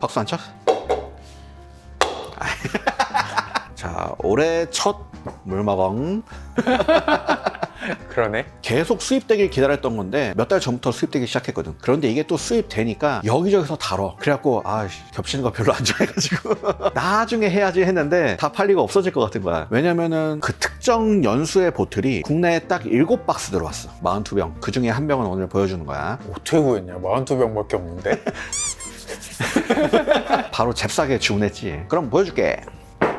박수 안 쳐? 자, 올해 첫 물마방 그러네. 계속 수입되길 기다렸던 건데 몇 달 전부터 수입되기 시작했거든. 그런데 이게 또 수입되니까 여기저기서 다뤄. 그래갖고 아 씨, 겹치는 거 별로 안 좋아해가지고 나중에 해야지 했는데 다 팔리고 없어질 것 같은 거야. 왜냐면은 그 특정 연수의 보틀이 국내에 딱 7박스 들어왔어. 42병. 그 중에 한 병은 오늘 보여주는 거야. 어떻게 구했냐? 42병밖에 없는데? 바로 잽싸게 주문했지. 그럼 보여줄게.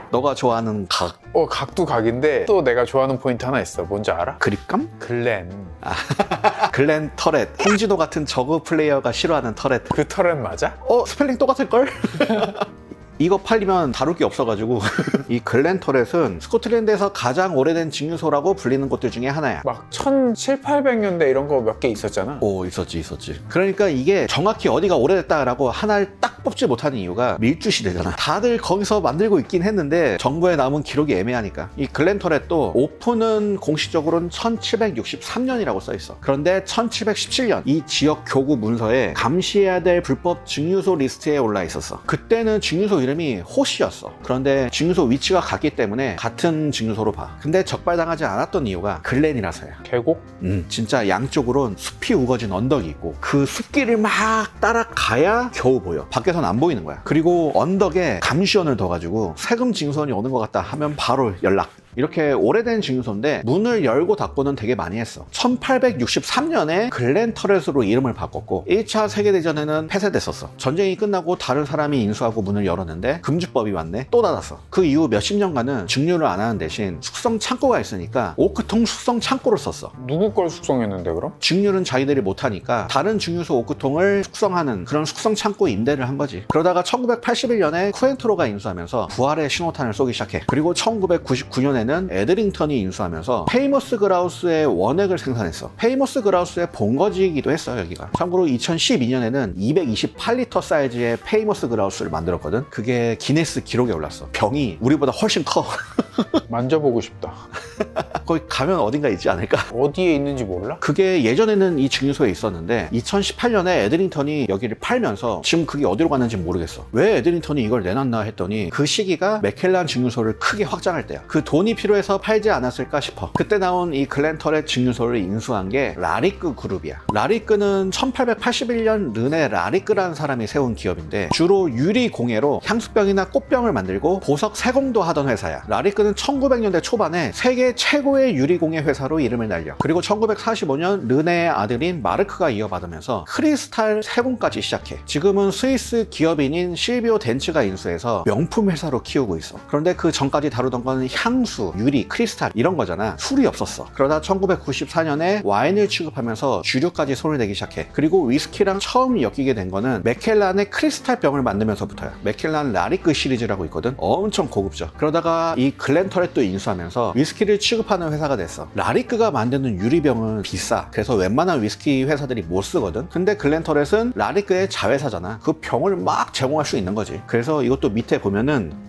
너가 좋아하는 각 어, 각도 각인데 또 내가 좋아하는 포인트 하나 있어. 뭔지 알아? 그립감? 글렌. 글렌 터렛. 홍진호 같은 저그 플레이어가 싫어하는 터렛. 그 터렛 맞아? 어 스펠링 똑같을걸? 이거 팔리면 다룰 게 없어가지고 이 글렌 터렛은 스코틀랜드에서 가장 오래된 증류소라고 불리는 곳들 중에 하나야. 막 1700년대 이런 거 몇 개 있었잖아. 오 있었지 있었지. 그러니까 이게 정확히 어디가 오래됐다라고 하나를 딱 뽑지 못하는 이유가 밀주 시대잖아. 다들 거기서 만들고 있긴 했는데 정부에 남은 기록이 애매하니까. 이 글렌 터렛도 오픈은 공식적으로는 1763년이라고 써있어. 그런데 1717년 이 지역 교구 문서에 감시해야 될 불법 증류소 리스트에 올라 있었어. 그때는 증류소 이름이 호시였어 그런데 증류소 위치가 같기 때문에 같은 증류소로 봐 근데 적발당하지 않았던 이유가 글렌이라서야 계곡? 음, 진짜 양쪽으론 숲이 우거진 언덕이 있고 그 숲길을 막 따라가야 겨우 보여. 밖에선 안 보이는 거야. 그리고 언덕에 감시원을 둬가지고 세금 징수원이 오는 것 같다 하면 바로 연락. 이렇게 오래된 증류소인데 문을 열고 닫고는 되게 많이 했어. 1863년에 글렌 터렛으로 이름을 바꿨고 1차 세계대전에는 폐쇄됐었어. 전쟁이 끝나고 다른 사람이 인수하고 문을 열었는데 금주법이 왔네. 또 닫았어. 그 이후 몇십 년간은 증류를 안 하는 대신 숙성 창고가 있으니까 오크통 숙성 창고를 썼어. 누구 걸 숙성했는데 그럼? 증류는 자기들이 못하니까 다른 증류소 오크통을 숙성하는 그런 숙성 창고 임대를 한 거지. 그러다가 1981년에 쿠엔트로가 인수하면서 부활의 신호탄을 쏘기 시작해. 그리고 1999년에는 에드링턴이 인수하면서 페이머스 그라우스의 원액을 생산했어. 페이머스 그라우스의 본거지이기도 했어 여기가. 참고로 2012년에는 228리터 사이즈의 페이머스 그라우스를 만들었거든. 그게 기네스 기록에 올랐어. 병이 우리보다 훨씬 커. 만져보고 싶다. 거기 가면 어딘가 있지 않을까? 어디에 있는지 몰라? 그게 예전에는 이 증류소에 있었는데 2018년에 에드링턴이 여기를 팔면서 지금 그게 어디로 갔는지 모르겠어. 왜 에드링턴이 이걸 내놨나 했더니 그 시기가 맥켈란 증류소를 크게 확장할 때야. 그 돈이 필요해서 팔지 않았을까 싶어. 그때 나온 이 글렌터렛 증류소를 인수한 게 라리크 그룹이야. 라리크는 1881년 르네 라리크라는 사람이 세운 기업인데 주로 유리 공예로 향수병이나 꽃병을 만들고 보석 세공도 하던 회사야. 라리크는 1900년대 초반에 세계 최고의 유리 공예 회사로 이름을 날려. 그리고 1945년 르네의 아들인 마르크가 이어받으면서 크리스탈 세공까지 시작해. 지금은 스위스 기업인인 실비오 덴츠가 인수해서 명품 회사로 키우고 있어. 그런데 그 전까지 다루던 건 향수, 유리, 크리스탈 이런 거잖아. 술이 없었어. 그러다 1994년에 와인을 취급하면서 주류까지 손을 대기 시작해. 그리고 위스키랑 처음 엮이게 된 거는 맥켈란의 크리스탈 병을 만들면서부터야. 맥켈란 라리크 시리즈라고 있거든. 엄청 고급져. 그러다가 이 글렌터렛도 인수하면서 위스키를 취급하는 회사가 됐어. 라리크가 만드는 유리병은 비싸. 그래서 웬만한 위스키 회사들이 못 쓰거든. 근데 글렌터렛은 라리크의 자회사잖아. 그 병을 막 제공할 수 있는 거지. 그래서 이것도 밑에 보면은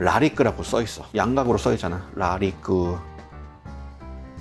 라리크라고 써 있어. 양각으로 써 있잖아. 라리크.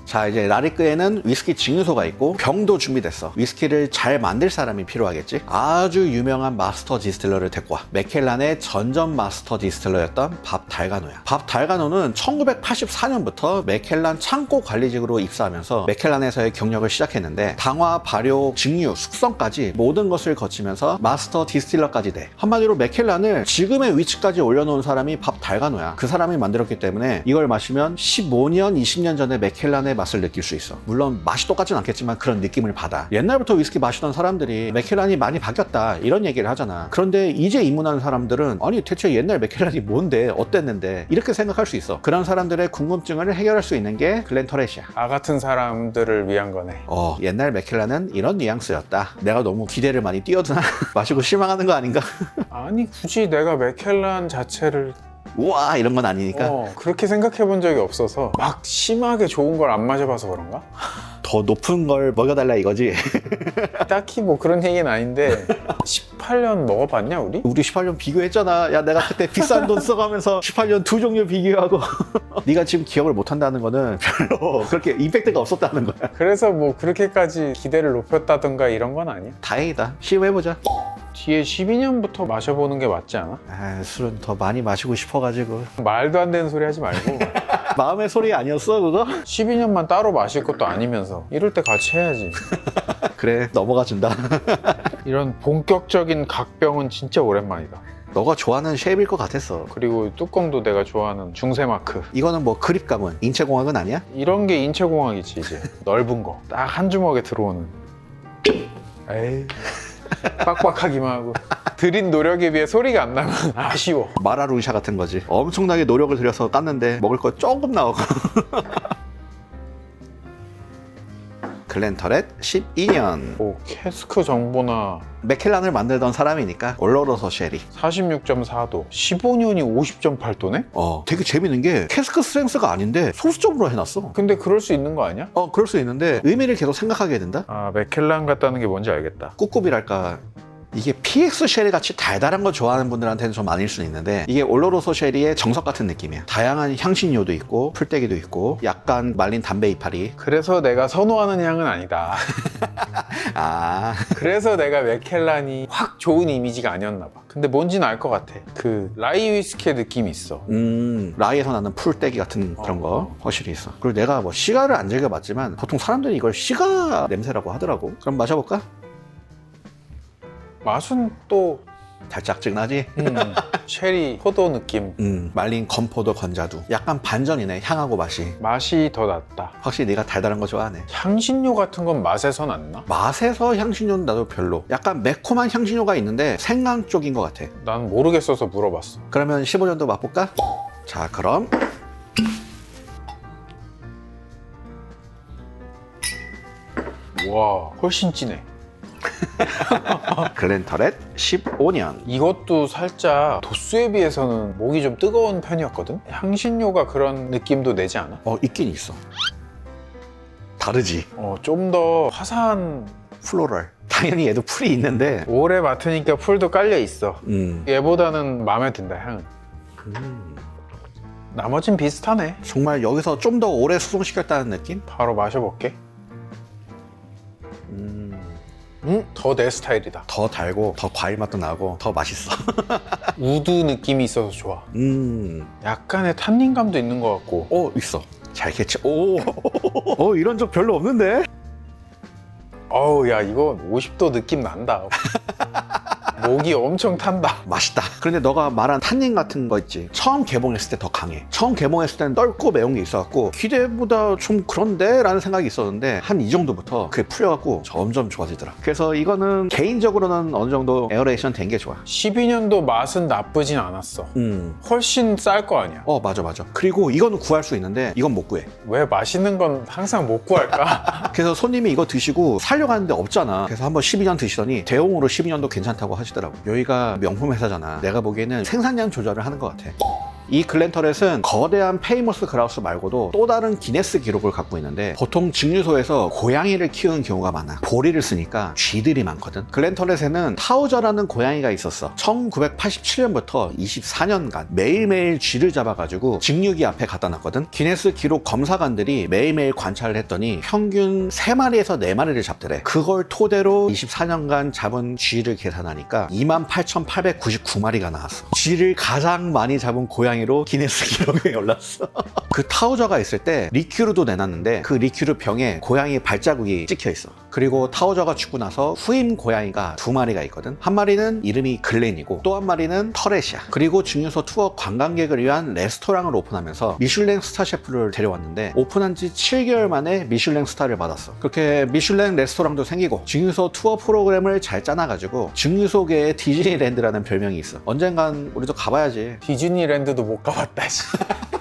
자 이제 라리크에는 위스키 증류소가 있고 병도 준비됐어. 위스키를 잘 만들 사람이 필요하겠지? 아주 유명한 마스터 디스틸러를 데리고 와. 맥켈란의 전전 마스터 디스틸러였던 밥 달가노야. 밥 달가노는 1984년부터 맥켈란 창고 관리직으로 입사하면서 맥켈란에서의 경력을 시작했는데 당화, 발효, 증류, 숙성까지 모든 것을 거치면서 마스터 디스틸러까지 돼. 한마디로 맥켈란을 지금의 위치까지 올려놓은 사람이 밥 달가노야. 그 사람이 만들었기 때문에 이걸 마시면 15년, 20년 전에 맥켈란의 맛을 느낄 수 있어. 물론 맛이 똑같진 않겠지만 그런 느낌을 받아. 옛날부터 위스키 마시던 사람들이 맥켈란이 많이 바뀌었다 이런 얘기를 하잖아. 그런데 이제 입문하는 사람들은 아니 대체 옛날 맥켈란이 뭔데 어땠는데 이렇게 생각할 수 있어. 그런 사람들의 궁금증을 해결할 수 있는 게 글렌터렛이야. 아 같은 사람들을 위한 거네. 어, 옛날 맥켈란은 이런 뉘앙스였다. 내가 너무 기대를 많이 띄워두나? 마시고 실망하는 거 아닌가? 아니 굳이 내가 맥켈란 자체를 우와 이런 건 아니니까 어, 그렇게 생각해 본 적이 없어서 막 심하게 좋은 걸 안 마셔봐서 그런가? 더 높은 걸 먹여달라 이거지. 딱히 뭐 그런 얘기는 아닌데 18년 먹어봤냐 우리? 우리 18년 비교했잖아. 야, 내가 그때 비싼 돈 써가면서 18년 두 종류 비교하고. 네가 지금 기억을 못 한다는 거는 별로 그렇게 임팩트가 없었다는 거야. 그래서 뭐 그렇게까지 기대를 높였다던가 이런 건 아니야. 다행이다. 시험해보자. 뒤에 12년부터 마셔보는 게 맞지 않아? 아, 술은 더 많이 마시고 싶어가지고. 말도 안 되는 소리 하지 말고. 마음의 소리 아니었어 그거? 12년만 따로 마실 것도 아니면서. 이럴 때 같이 해야지. 그래 넘어가 준다. 이런 본격적인 각병은 진짜 오랜만이다. 너가 좋아하는 쉐입일 것 같았어. 그리고 뚜껑도 내가 좋아하는 중세 마크. 이거는 뭐 그립감은 인체공학은 아니야? 이런 게 인체공학이지 이제. 넓은 거. 딱 한 주먹에 들어오는. 에이 빡빡하기만 하고. 들인 노력에 비해 소리가 안 나면 아쉬워. 마라루샤 같은 거지. 엄청나게 노력을 들여서 땄는데 먹을 거 조금 나오고 글렌터렛 12년. 오 캐스크 정보나 맥켈란을 만들던 사람이니까 올로로서 쉐리. 46.4도 15년이 50.8도네? 어 되게 재밌는 게 캐스크 스트렝스가 아닌데 소수점으로 해놨어. 근데 그럴 수 있는 거 아니야? 어 그럴 수 있는데 의미를 계속 생각하게 된다? 아 맥켈란 같다는 게 뭔지 알겠다. 꿉꿉이랄까 이게 PX 쉐리 같이 달달한 거 좋아하는 분들한테는 좀 아닐 수는 있는데 이게 올로로소 쉐리의 정석 같은 느낌이야 다양한 향신료도 있고 풀떼기도 있고 약간 말린 담배 이파리. 그래서 내가 선호하는 향은 아니다. 아. 그래서 내가 맥켈란이 확 좋은 이미지가 아니었나 봐. 근데 뭔지는 알 것 같아. 그 라이 위스키의 느낌이 있어. 음, 라이에서 나는 풀떼기 같은 그런 거 확실히 있어. 그리고 내가 뭐 시가를 안 즐겨봤지만 보통 사람들이 이걸 시가 냄새라고 하더라고. 그럼 마셔볼까? 맛은 또 달짝지근하지? 음, 쉐리 포도 느낌 음, 말린 건포도 건자두. 약간 반전이네, 향하고 맛이. 맛이 더 낫다 확실히 네가 달달한 거 좋아하네. 향신료 같은 건 맛에선 안 나? 맛에서 향신료는 나도 별로. 약간 매콤한 향신료가 있는데 생강 쪽인 것 같아. 난 모르겠어서 물어봤어 그러면 15년도 맛볼까? 자, 그럼 와 훨씬 진해 글렌터렛 15년. 이것도 살짝 도수에 비해서는 목이 좀 뜨거운 편이었거든? 향신료가 그런 느낌도 내지 않아? 어, 있긴 있어. 다르지. 어, 좀 더 화사한 플로럴. 당연히 얘도 풀이 있는데 오래 맡으니까 풀도 깔려 있어 음. 얘보다는 마음에 든다 향은 음. 나머진 비슷하네 정말 여기서 좀 더 오래 수송시켰다는 느낌? 바로 마셔볼게 더 내 스타일이다 더 달고 더 과일 맛도 나고 더 맛있어. 우드 느낌이 있어서 좋아 음. 약간의 탄닌감도 있는 것 같고 오 있어. 잘 캐치. 오. 어 이런 적 별로 없는데. 어우 야 이거 50도 느낌 난다 목이 엄청 탄다 맛있다. 그런데 너가 말한 탄닌 같은 거 있지. 처음 개봉했을 때 더 강해. 처음 개봉했을 때는 떫고 매운 게 있어갖고 기대보다 좀 그런데? 라는 생각이 있었는데 한 이 정도부터 그게 풀려갖고 점점 좋아지더라. 그래서 이거는 개인적으로는 어느 정도 에어레이션 된 게 좋아. 12년도 맛은 나쁘진 않았어 음. 훨씬 쌀 거 아니야 어 맞아 맞아. 그리고 이거는 구할 수 있는데 이건 못 구해. 왜 맛있는 건 항상 못 구할까? 그래서 손님이 이거 드시고 살려고 하는데 없잖아. 그래서 한번 12년 드시더니 대용으로 12년도 괜찮다고 하시더라고. 여기가 명품 회사잖아. 내가 보기에는 생산량 조절을 하는 것 같아. 이 글렌터렛은 거대한 페이머스 그라우스 말고도 또 다른 기네스 기록을 갖고 있는데 보통 증류소에서 고양이를 키우는 경우가 많아 보리를 쓰니까 쥐들이 많거든. 글렌터렛에는 타우저라는 고양이가 있었어. 1987년부터 24년간 매일매일 쥐를 잡아가지고 증류기 앞에 갖다 놨거든. 기네스 기록 검사관들이 매일매일 관찰을 했더니 평균 3마리에서 4마리를 잡더래. 그걸 토대로 24년간 잡은 쥐를 계산하니까 28,899마리가 나왔어. 쥐를 가장 많이 잡은 고양이 로 기네스 기록에 올랐어. 그 타우저가 있을 때 리큐르도 내놨는데 그 리큐르 병에 고양이 발자국이 찍혀 있어 그리고 타우저가 죽고 나서 후임 고양이가 두 마리가 있거든. 한 마리는 이름이 글렌이고 또 한 마리는 터렛이야. 그리고 증류소 투어 관광객을 위한 레스토랑을 오픈하면서 미슐랭 스타 셰프를 데려왔는데 오픈한 지 7개월 만에 미슐랭 스타를 받았어. 그렇게 미슐랭 레스토랑도 생기고 증류소 투어 프로그램을 잘 짜놔가지고 증류소계의 디즈니랜드라는 별명이 있어. 언젠간 우리도 가봐야지. 디즈니랜드도 못 가봤다 씨.